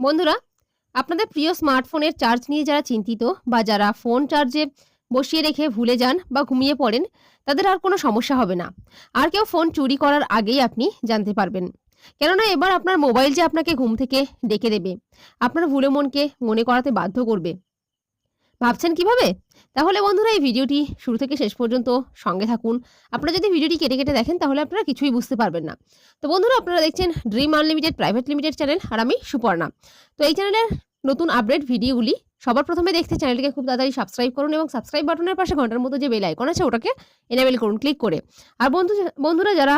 বন্ধুরা, আপনাদের প্রিয় স্মার্টফোনের চার্জ নিয়ে যারা চিন্তিত বা যারা ফোন চার্জে বসিয়ে রেখে ভুলে যান বা ঘুমিয়ে পড়েন, তাদের আর কোনো সমস্যা হবে না। আর কেউ ফোন চুরি করার আগেই আপনি জানতে পারবেন। কেননা এবার আপনার মোবাইল যে আপনাকে ঘুম থেকে ডেকে দেবে, আপনার ভুলে মনকে মনে করাতে বাধ্য করবে। ভাবছেন কীভাবে? তাহলে বন্ধুরা, এই ভিডিওটি শুরু থেকে শেষ পর্যন্ত সঙ্গে থাকুন। আপনারা যদি ভিডিওটি কেটে কেটে দেখেন, তাহলে আপনারা কিছুই বুঝতে পারবেন না। তো বন্ধুরা, আপনারা দেখছেন Dream Unlimited Private Limited channel আর আমি সুপর্ণা। তো এই চ্যানেলের নতুন আপডেট ভিডিওগুলি সবার প্রথমে দেখতে চ্যানেলটিকে খুব তাড়াতাড়ি সাবস্ক্রাইব করুন এবং সাবস্ক্রাইব বাটনের পাশে ঘণ্টার মতো যে বেল আইকন আছে, ওটাকে এনেবেল করুন ক্লিক করে। আর বন্ধু, বন্ধুরা, যারা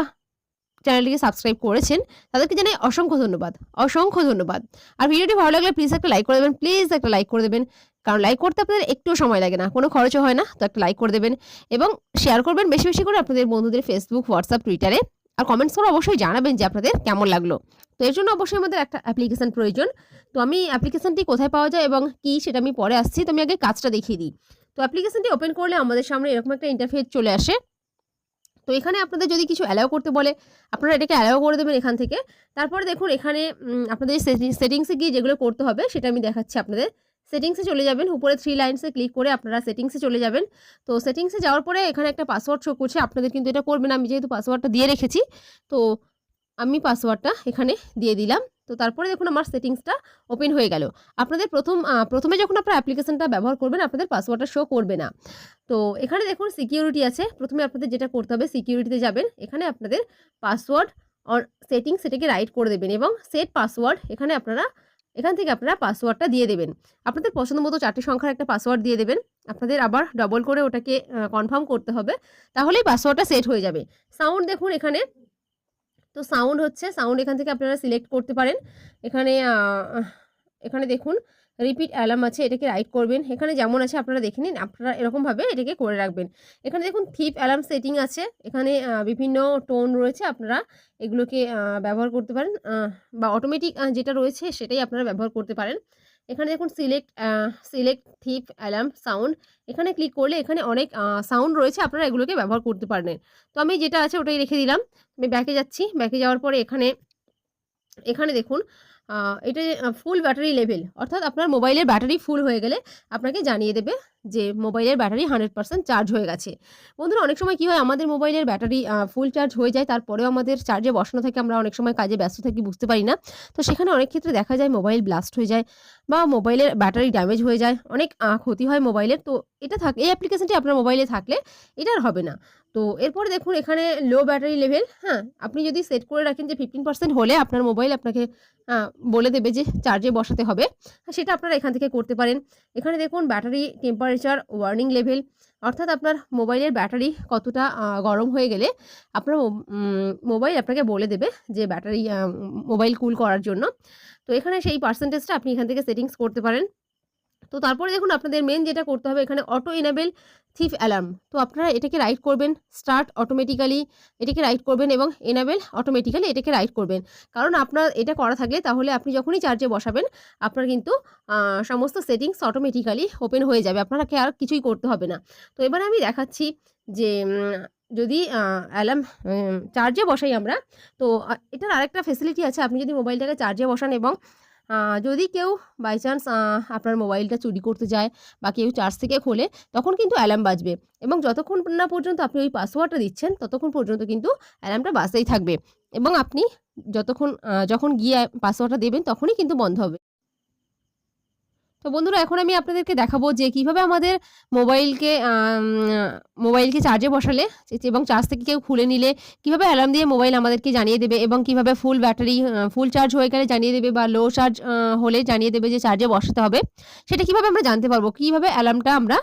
চ্যানেলটিকে সাবস্ক্রাইব করেছেন, তাদেরকে জানাই অসংখ্য ধন্যবাদ। অসংখ্য ধন্যবাদ। আর ভিডিওটি ভালো লাগলে প্লিজ একটা লাইক করে দেবেন প্লিজ একটা লাইক করে দেবেন। কারণ লাইক করতে আপনাদের একটুও সময় লাগে না, কোনো খরচও হয় না, তো একটা লাইক করে দেবেন এবং শেয়ার করবেন বেশি বেশি করে আপনাদের বন্ধুদের ফেসবুক হোয়াটসঅ্যাপ টুইটারে আর কমেন্টস করে অবশ্যই জানাবেন যে আপনাদের কেমন লাগল। তো এর জন্য অবশ্যই আমাদের একটা অ্যাপ্লিকেশান প্রয়োজন। তো আমি অ্যাপ্লিকেশানটি কোথায় পাওয়া যায় এবং কি সেটা আমি পরে আসছি, তো আমি আগে কাজটা দেখিয়ে দিই। তো অ্যাপ্লিকেশানটি ওপেন করলে আমাদের সামনে এরকম একটা ইন্টারফেস চলে আসে। তো এখানে আপনাদের যদি কিছু অ্যালাউ করতে বলে, আপনারা এটাকে অ্যালাউ করে দেবেন এখান থেকে। তারপরে দেখুন এখানে আপনাদের সেটিংসে গিয়ে যেগুলো করতে হবে, সেটা আমি দেখাচ্ছি আপনাদের। সেটিংসে চলে যাবেন। উপরে থ্রি লাইনসে ক্লিক করে আপনারা সেটিংসে চলে যাবেন। তো সেটিংসে যাওয়ার পরে এখানে একটা পাসওয়ার্ড শো করছে। আপনাদের কিন্তু এটা করবে না আমি যেহেতু পাসওয়ার্ডটা দিয়ে রেখেছি, তো আমি পাসওয়ার্ডটা এখানে দিয়ে দিলাম। তো তারপরে দেখুন আমার সেটিংসটা ওপেন হয়ে গেল। আপনাদের প্রথম প্রথমে যখন আপনারা অ্যাপ্লিকেশনটা ব্যবহার করবেন, আপনাদের পাসওয়ার্ডটা শো করবে না। তো এখানে দেখুন সিকিউরিটি আছে। প্রথমে আপনাদের যেটা করতে হবে সিকিউরিটিতে যাবেন। এখানে আপনাদের পাসওয়ার্ড অর সেটিং সেটাকে রাইট করে দেবেন এবং সেট পাসওয়ার্ড এখানে আপনারা এখান থেকে আপনারা পাসওয়ার্ডটা দিয়ে দেবেন। আপনাদের পছন্দ মতো চারটি সংখ্যার একটা পাসওয়ার্ড দিয়ে দেবেন। আপনাদের আবার ডবল করে ওটাকে কনফার্ম করতে হবে। তাহলেই পাসওয়ার্ডটা সেট হয়ে যাবে। সাউন্ড দেখুন এখানে। তো সাউন্ড হচ্ছে সাউন্ড এখান থেকে আপনারা সিলেক্ট করতে পারেন। এখানে এখানে দেখুন। রিপিট অ্যালার্ম আছে, এটাকে রাইট করবেন। এখানে যেমন আছে, আপনারা দেখে নিন, আপনারা এরকমভাবে এটাকে করে রাখবেন। এখানে দেখুন, থিপ অ্যালার্ম সেটিং আছে। এখানে বিভিন্ন টোন রয়েছে, আপনারা এগুলোকে ব্যবহার করতে পারেন বা অটোমেটিক যেটা রয়েছে, সেটাই আপনারা ব্যবহার করতে পারেন। এখানে দেখুন, select select theft alarm sound. এখানে ক্লিক করলে এখানে অনেক সাউন্ড রয়েছে, আপনারা এগুলোকে ব্যবহার করতে পারেন তো আমি যেটা আছে, ওটাই রেখে দিলাম। আমি ব্যাকে যাচ্ছি। ব্যাকে যাওয়ার পরে এখানে এখানে দেখুন এটা ফুল ব্যাটারি লেভেল অর্থাৎ আপনার মোবাইলের ব্যাটারি ফুল হয়ে গেলে আপনাকে জানিয়ে দেবে যে মোবাইলের ব্যাটারি হান্ড্রেড পার্সেন্ট চার্জ হয়ে গেছে। বন্ধুরা, অনেক সময় কী হয়, আমাদের মোবাইলের ব্যাটারি ফুল চার্জ হয়ে যায়, তারপরেও আমাদের চার্জে বসানো থাকে, আমরা অনেক সময় কাজে ব্যস্ত থাকি, বুঝতে পারি না। তো সেখানে অনেক ক্ষেত্রে দেখা যায়, মোবাইল ব্লাস্ট হয়ে যায় বা মোবাইলের ব্যাটারি ড্যামেজ হয়ে যায়, অনেক ক্ষতি হয় মোবাইলের। তো এটা থাক, এই অ্যাপ্লিকেশনটি আপনার মোবাইলে থাকলে এটা আর হবে না। তো এরপরে দেখুন, এখানে লো ব্যাটারি লেভেল হ্যাঁ আপনি যদি সেট করে রাখেন যে ফিফটিন পার্সেন্ট হলে আপনার মোবাইল আপনাকে বলে দেবে যে চার্জে বসাতে হবে। সেটা আপনারা এখান থেকে করতে পারেন। এখানে দেখুন ব্যাটারি টেম্পারেচার ওয়ার্নিং লেভেল অর্থাৎ আপনার মোবাইলের ব্যাটারি কতটা গরম হয়ে গেলে আপনার মোবাইল আপনাকে বলে দেবে যে ব্যাটারি মোবাইল কুল করার জন্য। তো এখানে সেই পার্সেন্টেজটা আপনি এখান থেকে সেটিংস করতে পারেন। তো তারপরে দেখুন আপনাদের মেন যেটা করতে হবে, এখানে অটো এনাবেল থিফ অ্যালার্ম তো আপনারা এটাকে রাইট করবেন স্টার্ট অটোমেটিক্যালি এটাকে রাইট করবেন এবং এনাবেল অটোমেটিক্যালি এটাকে রাইট করবেন। কারণ আপনার এটা করা থাকলে তাহলে আপনি যখনই চার্জে বসাবেন, আপনার কিন্তু সমস্ত সেটিংস অটোমেটিক্যালি ওপেন হয়ে যাবে, আপনাকে আর কিছুই করতে হবে না। তো এবারে আমি দেখাচ্ছি যে যদি অ্যালার্ম চার্জে বসাই আমরা, তো এটার আরেকটা ফেসিলিটি আছে, আপনি যদি মোবাইলটাকে চার্জে বসান এবং যদি কেউ বাই চান্স আপনার মোবাইলটা চুরি করতে যায় বা কেউ চার্জ থেকে খোলে, তখন কিন্তু অ্যালার্ম বাজবে এবং যতক্ষণ না পর্যন্ত আপনি ওই পাসওয়ার্ডটা দিচ্ছেন, ততক্ষণ পর্যন্ত কিন্তু অ্যালার্মটা বাজতেই থাকবে এবং আপনি যতক্ষণ যখন গিয়ে পাসওয়ার্ডটা দেবেন, তখনই কিন্তু বন্ধ হবে। তো বন্ধুরা, এখন আমি আপনাদেরকে দেখাবো যে কীভাবে আমাদের মোবাইলকে মোবাইলকে চার্জে বসালে এবং চার্জ থেকে কেউ খুলে নিলে কীভাবে অ্যালার্ম দিয়ে মোবাইল আমাদেরকে জানিয়ে দেবে এবং কীভাবে ফুল ব্যাটারি ফুল চার্জ হয়ে গেলে জানিয়ে দেবে বা লো চার্জ হলে জানিয়ে দেবে যে চার্জে বসাতে হবে। সেটা কীভাবে আমরা জানতে পারব? কীভাবে অ্যালার্মটা আমরা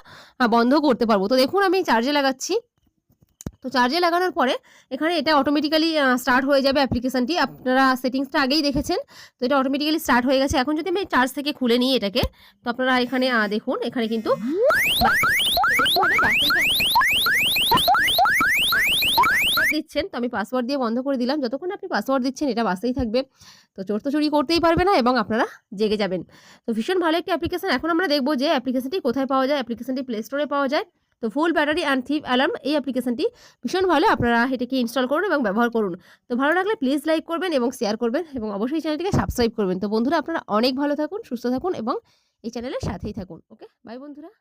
বন্ধ করতে পারব? তো দেখুন, আমি চার্জে লাগাচ্ছি। তো চার্জে লাগানোর পরে এখানে এটা অটোমেটিক্যালি স্টার্ট হয়ে যাবে অ্যাপ্লিকেশনটি আপনারা সেটিংসটা আগেই দেখেছেন, তো এটা অটোমেটিক্যালি স্টার্ট হয়ে গেছে। এখন যদি আমি চার্জ থেকে খুলে নিই এটাকে, তো আপনারা এখানে দেখুন, এখানে কিন্তু দিচ্ছেন। তো আমি পাসওয়ার্ড দিয়ে বন্ধ করে দিলাম। যতক্ষণ আপনি পাসওয়ার্ড দিচ্ছেন, এটা বাসতেই থাকবে। তো চোর তো চুরি করতেই পারবে না এবং আপনারা জেগে যাবেন। তো ভীষণ ভালো একটি অ্যাপ্লিকেশন এখন আমরা দেখব যে অ্যাপ্লিকেশনটি কোথায় পাওয়া যায়। অ্যাপ্লিকেশনটি প্লে স্টোরে পাওয়া যায়। তো full battery and theft alarm এই অ্যাপ্লিকেশনটি ভীষণ ভালো। আপনারা এটাকে ইনস্টল করুন এবং ব্যবহার করুন। তো ভালো লাগলে প্লিজ লাইক করবেন এবং শেয়ার করবেন এবং অবশ্যই চ্যানেলটিকে সাবস্ক্রাইব করবেন। তো বন্ধুরা, আপনারা অনেক ভালো থাকুন, সুস্থ থাকুন এবং এই চ্যানেলের সাথেই থাকুন। ওকে বাই বন্ধুরা।